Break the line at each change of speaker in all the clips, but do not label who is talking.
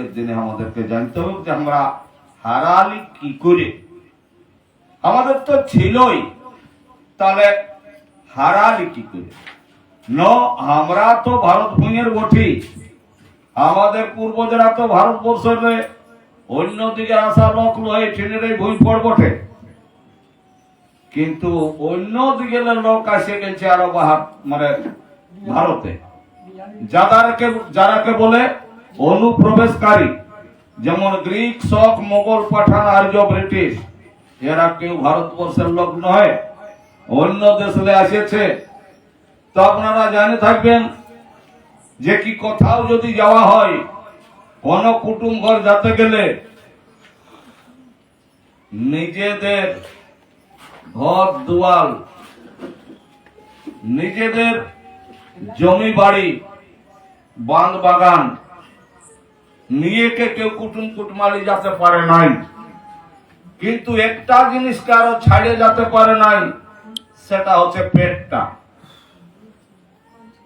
আজকের দিনে আমাদেরকে জানতে হবে যে আমরা হারালি কি করে? আমাদের তো ছিলই। তাহলে হারালি কি করে? ন, আমরা তো ভারত ভূমির বঠি আমাদের পূর্বজরা তো ভারতবর্ষের অন্যদিকে আসা লোক লয়ে ট্রেনের এই পড় বটে কিন্তু অন্য দিকে লোক আসে গেছে আরও বাহার মানে ভারতে। যাদারকে যারাকে বলে অনুপ্রবেশকারী, যেমন গ্রিক শক মোগল, পাঠান, আর্য, ব্রিটিশ, এরা কেউ ভারতবর্ষের লোক নয়, অন্য দেশে আসেছে তো আপনারা জানে থাকবেন যে কি কোথাও যদি যাওয়া হয়, কোন কুটুম ঘর যেতে গেলে নিজেদের ঘর দুয়াল নিজেদের জমি বাড়ি, বাঁধ বাগান নিয়ে কে কেউ কুটুম কুটমালি যেতে পারে নাই। কিন্তু একটা জিনিস কারও ছাড়িয়ে যেতে পারে নাই, সেটা হচ্ছে পেটটা।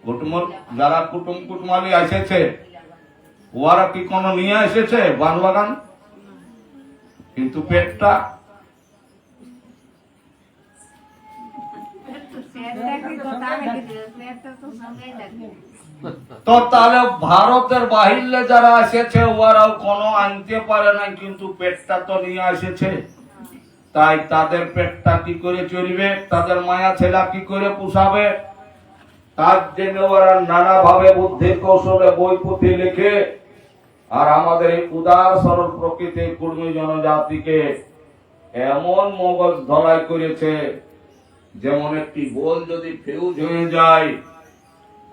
কুটুম যারা কুটুম কুটমালি এসেছে ওরা কি কোনো নিয়ে এসেছে বাঁধ বাগান কিন্তু পেটটা তো তাহলে ভারতের বাহিরে যারা এসেছে ওরাও কোনো আনতে পারে না কিন্তু পেটটা তো নিয়ে এসেছে। তাই তাদের পেটটা কি করে চলবে তাদের মায়া ছেলা কি করে তার জন্য ওরা নানা ভাবে বুদ্ধি কৌশলে বই পুঁথি লিখে। আর আমাদের এই উদার সরল প্রকৃতির কুর্মী জনজাতিকে এমন মগজ ধলাই করেছে, যেমন একটি গোল যদি ফিউজ হয়ে যায়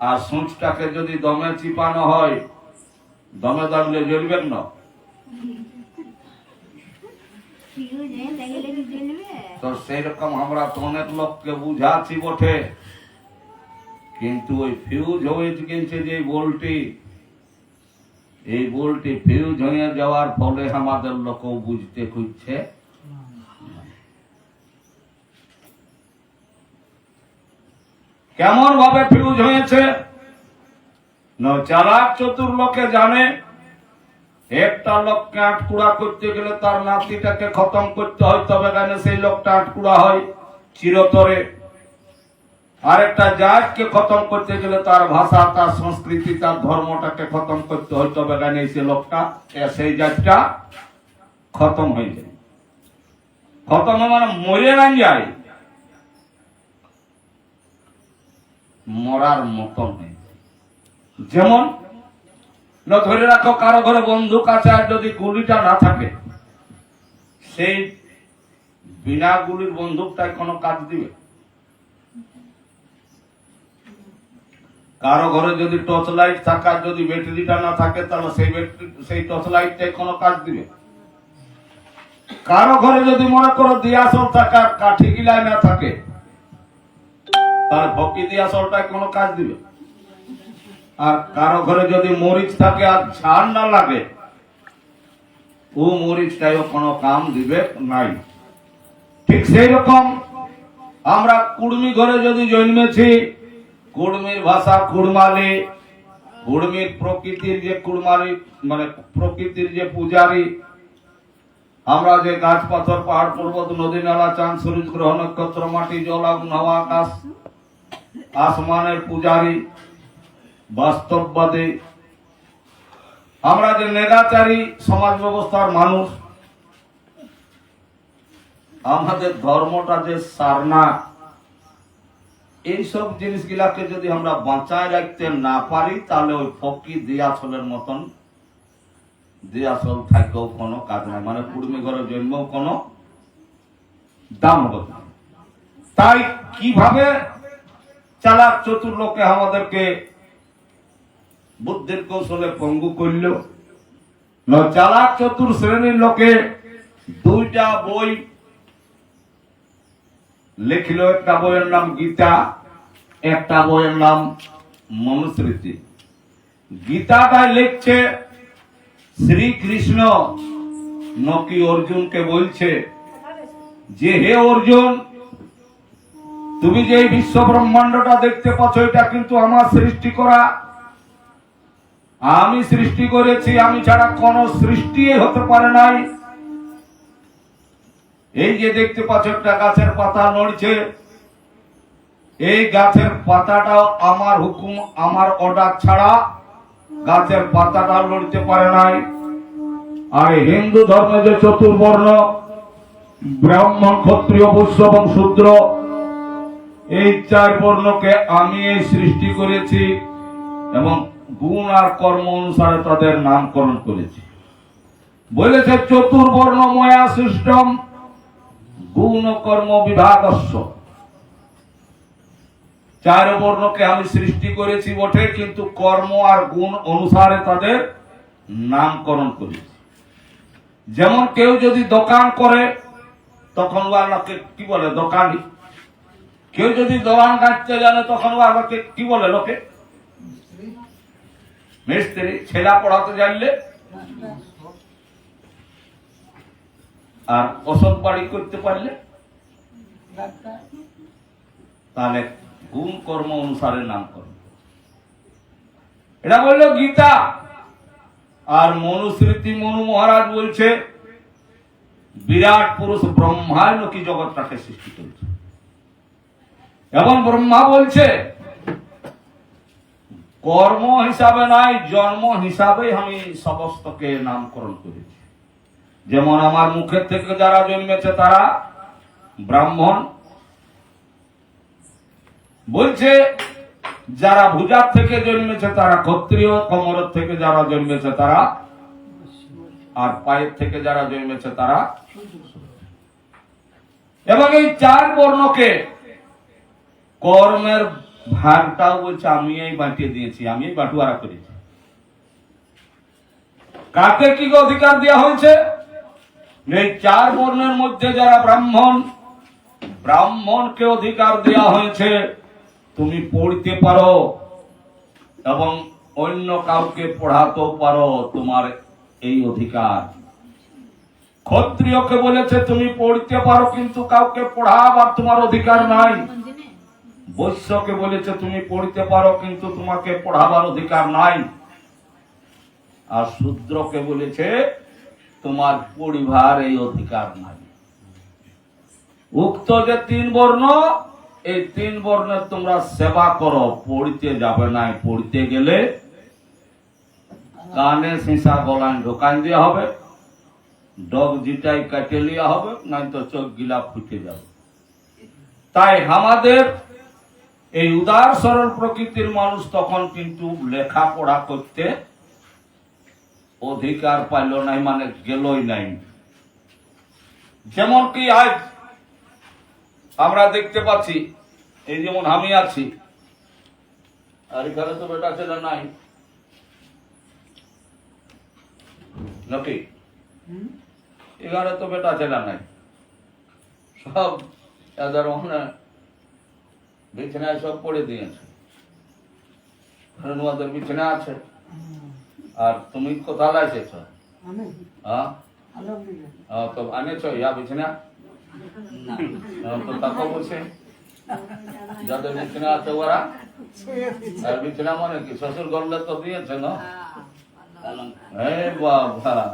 আর সূচটাকে যদি দমে চিপানো হয়, দমে দাঁড়লে জ্বলবেন না। তো সেই রকম আমরা তো অনেক লোককে বুঝাচ্ছি বটে। কিন্তু ওই ফিউজ হয়ে গেছে যে বোলটি, এই বোলটি ফিউজ হয়ে যাওয়ার ফলে আমাদের লোক বুঝতে খুঁজছে। কেমন ভাবে ফিউজ হয়েছে চালাক চতুর লোকে জানে, একটা লোককে আটকুড়া করতে গেলে তার নাতিটাকে খতম করতে হয়, তবে কেন সেই লোকটা আটকুড়া হয়? চিরতরে। আরেকটা জাতকে খতম করতে গেলে তার ভাষা, তার সংস্কৃতি, তার ধর্মটাকে খতম করতে হয়, তবে কেন সেই লোকটা সেই জাতটা খতম হয়ে যায়। খতম মানে মরে না যায়। মরার মতন হয়ে যেমন, না ধরে রাখো কারও ঘরে বন্দুক আছে আর যদি গুলিটা না থাকে, সেই বিনা গুলির বন্দুকটায় কোনো কাজ দিবে? কারও ঘরে যদি টর্চ লাইট থাকার যদি ব্যাটারিটা না থাকে, তাহলে সেই ব্যাটারি সেই টর্চ লাইটটাই কোনো কাজ দিবে? কারও ঘরে যদি মনে করো দিয়াসল থাকে আর কাঠি গিলায় না থাকে তাহলে ভক্তি দিয়াসলটা কোনো কাজ দিবে? আর কারও ঘরে যদি মরিচ থাকে আর ঝাড় না লাগে, ও মরিচটাইও কোনো কাম দিবে নাই। ঠিক সেই রকম আমরা কুড়মি ঘরে যদি জন্মেছি, কুড়মির ভাষা কুড়মালি, কুড়মির প্রকৃতির যে কুড়মালি মানে প্রকৃতির যে পূজারি, আমরা যে গাছ পাথর পাহাড় পর্বত, নদী, নালা, চাঁদ, সূর্য, গ্রহ, নক্ষত্র, মাটি, জল, আগুন, হাওয়া, আকাশ আসমানের পূজারী, বাস্তববাদী। আমরা যে নেগাচারী সমাজ ব্যবস্থার মানুষ, আমাদের ধর্মটা যে সারনা, এইসব জিনিসগুলাকে যদি আমরা বাঁচায় রাখতে না পারি, তাহলে ওই ফকি দিয়াছলের মতন দিয়াছল থাকেও কোনো কাজ নাই। মানে কুড়মি ঘরে জন্মেও কোনো দাম হবে তাই কীভাবে চালাক চতুর লোকে আমাদেরকে বুদ্ধির কৌশলে পঙ্গু করল। চালাক চতুর শ্রেণির লোকে দুইটা বই লিখিল, একটা বইয়ের নাম গীতা, একটা বইয়ের নাম মনুস্মৃতি। গীতাটা লিখছে শ্রীকৃষ্ণ। নকি অর্জুনকে বলছে যে, হে অর্জুন তুমি যে বিশ্ব ব্রহ্মাণ্ডটা দেখতে পাচ্ছ, এটা কিন্তু আমার সৃষ্টি করা। আমি সৃষ্টি করেছি, আমি ছাড়া কোন সৃষ্টি হতে পারে নাই। এই যে দেখতে পাচ্ছ, একটা গাছের পাতা নড়ছে। এই গাছের পাতাটাও আমার হুকুম, আমার অর্ডার ছাড়া গাছের পাতাটা লড়তে পারে নাই। আর হিন্দু ধর্মে যে চতুর্বর্ণ, ব্রাহ্মণ, ক্ষত্রিয়, বৈশ্য এবং শূদ্র এই চার বর্ণকে আমি সৃষ্টি করেছি এবং গুণ আর কর্ম অনুসারে তাদের নামকরণ করেছি। বলেছে চতুর্বর্ণ ময়া সিস্টেম, গুণ কর্ম বিভাগস্য। চার বর্ণকে আমি সৃষ্টি করেছি বটে, কিন্তু কর্ম আর গুণ অনুসারে তাদের নামকরণ করেছি। যেমন কেউ যদি দোকান করে, তখন ওয়ালাকে কি বলে? দোকানি। কেউ যদি দোকান কাটতে জানে, তখন ওয়ালাকে কি বলে লোকে? মিস্ত্রি, ছেলা পড়াতে জানলে? আর ওষুধ বাড়ি করতে পারলে? তাহলে গুণ কর্ম অনুসারে নাম করো এটা বলল গীতা। আর মনুস্মৃতি মনু মহারাজ বলছে, বিরাট পুরুষ ব্রহ্মায় নাকি জগৎটাকে সৃষ্টি করেছে। এবং ব্রহ্মা বলছে, কর্ম হিসাবে নাই, জন্ম হিসাবে আমি সমস্তকে নামকরণ করেছি। যেমন আমার মুখের থেকে যারা জন্মেছে তারা ব্রাহ্মণ। বলছে, যারা ভুজার থেকে জন্মেছে তারা ক্ষত্রিয়, কমরের থেকে যারা জন্মেছে তারা আর পায়ের থেকে যারা জন্মেছে তারা এবং এই চার বর্ণকে কর্মের ভাগটাও বলছে, আমি এই বাঁটিয়ে দিয়েছি, আমি এই বাটুয়ারা করেছি। কাকে কি অধিকার দেওয়া হয়েছে? এই চার বর্ণের মধ্যে যারা ব্রাহ্মণ, ব্রাহ্মণকে অধিকার দেওয়া হয়েছে, তুমি পড়তে পারো এবং অন্য কাউকে পড়াতেও পারো তোমার এই অধিকার। ক্ষত্রিয়কে বলেছে, তুমি পড়তে পারো, কিন্তু কাউকে পড়াবার তোমার অধিকার নাই। বৈশ্যকে বলেছে, তুমি পড়তে পারো, কিন্তু তোমাকে পড়াবার অধিকার নাই। আর শূদ্রকে বলেছে, তোমার পরিবার এই অধিকার নাই। উক্ত যে তিন বর্ণ, এই তিন বর্ণের তোমরা সেবা করো, পড়তে যাবে না পড়তে গেলে কানে সিসা গলায় ঢোকান দেওয়া হবে, ডগ জিটাই কাটে লিয়া হবে নাই তো চোখ গিলা ফুটে যাবে। তাই আমাদের এই উদার সরল প্রকৃতির মানুষ তখন কিন্তু লেখাপড়া করতে অধিকার পাইল নাই মানে গেলই নাই। যেমন কি আজ আমরা দেখতে পাচ্ছি এই যেমন আমি আছি আর এখানে তো বেটা ছেলে নাই। নাকি? এখানে তো বেটা ছেলে নাই। সব এদের বিছানায় সব পড়ে দিয়েছে। রেনুয়াদের বিছানা আছে? আর তুমি কোথায় এসেছ? হ্যাঁ? হ্যাঁ, তো আনেছ ইয়া বিছানা? হ্যাঁ, তো তাকে বলছে যাদের বিছানা আছে ওরা আর বিছানা মানে কি? শ্বশুর করলে তো দিয়েছে না? হে বাবা।